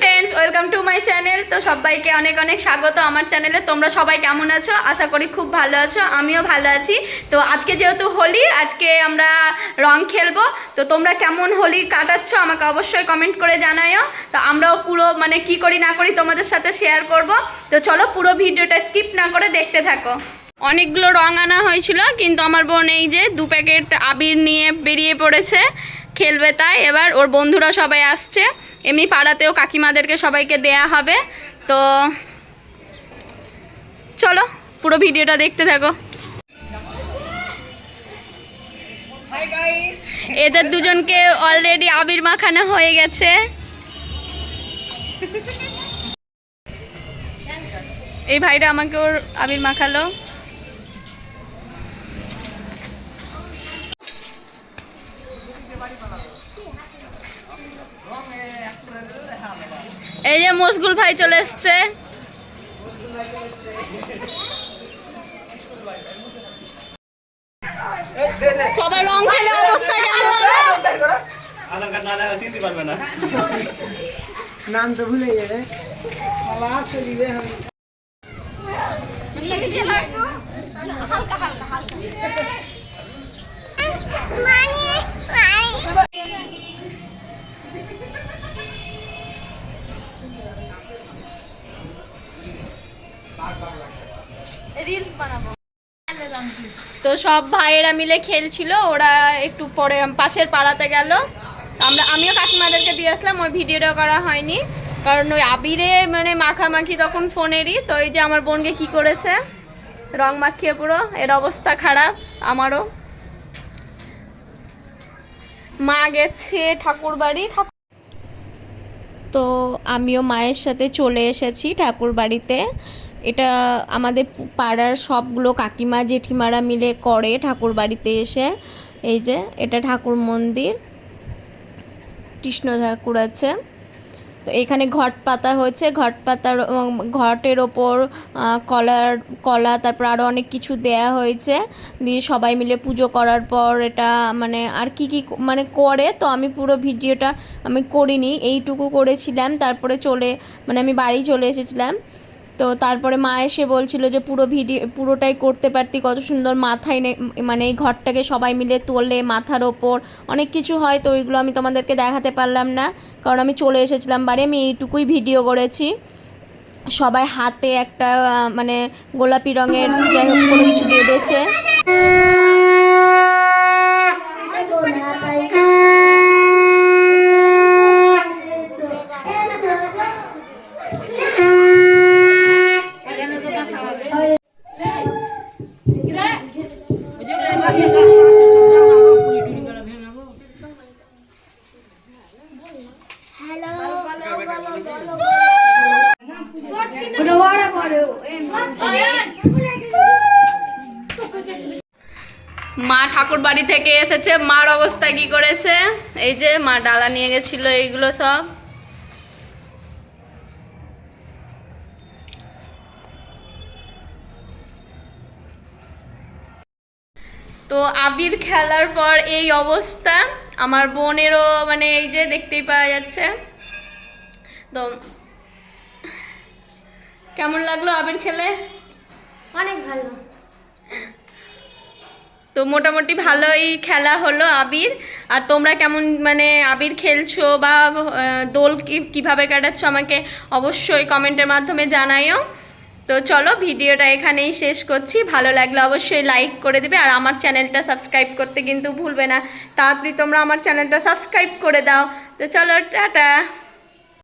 Friends welcome to my channel তো সবাইকে অনেক অনেক স্বাগত আমার চ্যানেলে তোমরা সবাই কেমন আছো? আশা করি খুব ভালো আছো আমিও ভালো আছি। তো আজকে যেহেতু হোলি আজকে আমরা রং খেলব। তো তোমরা কেমন হোলি কাটাচ্ছ আমাকে অবশ্যই কমেন্ট করে জানাও তো আমরাও পুরো মানে কি করি না করি তোমাদের সাথে শেয়ার করব। তো চলো পুরো ভিডিওটা স্কিপ না করে দেখতে থাকো। অনেকগুলো রং আনা হয়েছিল, কিন্তু আমার বোন এই যে দু প্যাকেট আবির নিয়ে বেরিয়ে পড়েছে, খেলবে তাই। এবার ওর বন্ধুরা সবাই আসছে। এমনি পাড়াতেও কাকিমাদেরকে সবাইকে দেয়া হবে। তো চলো, পুরো ভিডিওটা দেখতে থাকো। এদের দুজনকে অলরেডি আবির মাখানো হয়ে গেছে। এই ভাইটা আমাকে ওর আবির মাখালো। এই যে মসগুল ভাই চলে এসছে। সবার রং খেলে অবস্থা কেমন? আধার কার্ড না চিনতে পারবে না নাম তো ভুলে যাবে মালা আছে দিবে আমি হালকা হালকা হালকা। রিলস বানাবো। তো সব ভাইয়েরা মিলে খেলছিল, ওরা একটু পরে পাশের পাড়াতে গেল। আমরা, আমিও কাকিমাদেরকে দিয়ে আসলাম, ওই ভিডিওটা করা হয়নি। কারণ ওই আবিরে মানে মাখামাখি তখন ফোনেরই, তো এই যে আমার বোনকে কি করেছে, রং মাখিয়ে পুরো, এর অবস্থা খারাপ, আমারও। মা গেছে ঠাকুর বাড়ি ঠাকুর তো আমিও মায়ের সাথে চলে এসেছি ঠাকুর বাড়িতে এটা আমাদের পাড়ার সবগুলো কাকিমা, জেঠিমারা মিলে করে ঠাকুর বাড়িতে এসে। এই যে, এটা ঠাকুর মন্দির। কৃষ্ণ ঠাকুর আছে। তো এখানে ঘট পাতা হয়েছে। ঘট পাতার ঘটের ওপর কলার, কলা, তারপর আরও অনেক কিছু দেয়া হয়েছে। দিয়ে সবাই মিলে পুজো করার পর এটা মানে আর কি কি মানে করে, তো আমি পুরো ভিডিওটা আমি করিনি। এইটুকু করেছিলাম। তারপরে চলে মানে আমি বাড়ি চলে এসেছিলাম। তো তারপরে মা এসে বলছিল যে পুরো ভিডিও, পুরোটাই করতে পারতি, কত সুন্দর মাথায় মানে এই ঘরটাকে সবাই মিলে তোলে মাথার ওপর। অনেক কিছু হয়, তো ওইগুলো আমি তোমাদেরকে দেখাতে পারলাম না। কারণ আমি চলে এসেছিলাম বাড়ি আমি এইটুকুই ভিডিও করেছি। সবাই হাতে একটা মানে গোলাপি রঙের, যাই হোক কোনো কিছু বেঁধেছে। মা ঠাকুর বাড়ি থেকে এসেছে। মার অবস্থা কি করেছে? এই যে মা ডালা নিয়ে গেছিল, এইগুলো সব। তো আবির খেলার পর এই অবস্থা। আমার বোনেরও মানে এই যে দেখতেই পাওয়া যাচ্ছে। তো কেমন লাগল আবির খেলে? অনেক ভালো। তো মোটামুটি ভালোই খেলা হলো আবির। আর তোমরা কেমন মানে আবির খেলছো বা দোল কি- কীভাবে কাটাচ্ছ আমাকে অবশ্যই কমেন্টের মাধ্যমে জানাইও। তো চলো ভিডিওটা এখানেই শেষ করছি। ভালো লাগলে অবশ্যই লাইক করে দিবে। আর আমার চ্যানেলটা সাবস্ক্রাইব করতে কিন্তু ভুলবে না। তাড়াতাড়ি তোমরা আমার চ্যানেলটা সাবস্ক্রাইব করে দাও। তো চলো টাটা।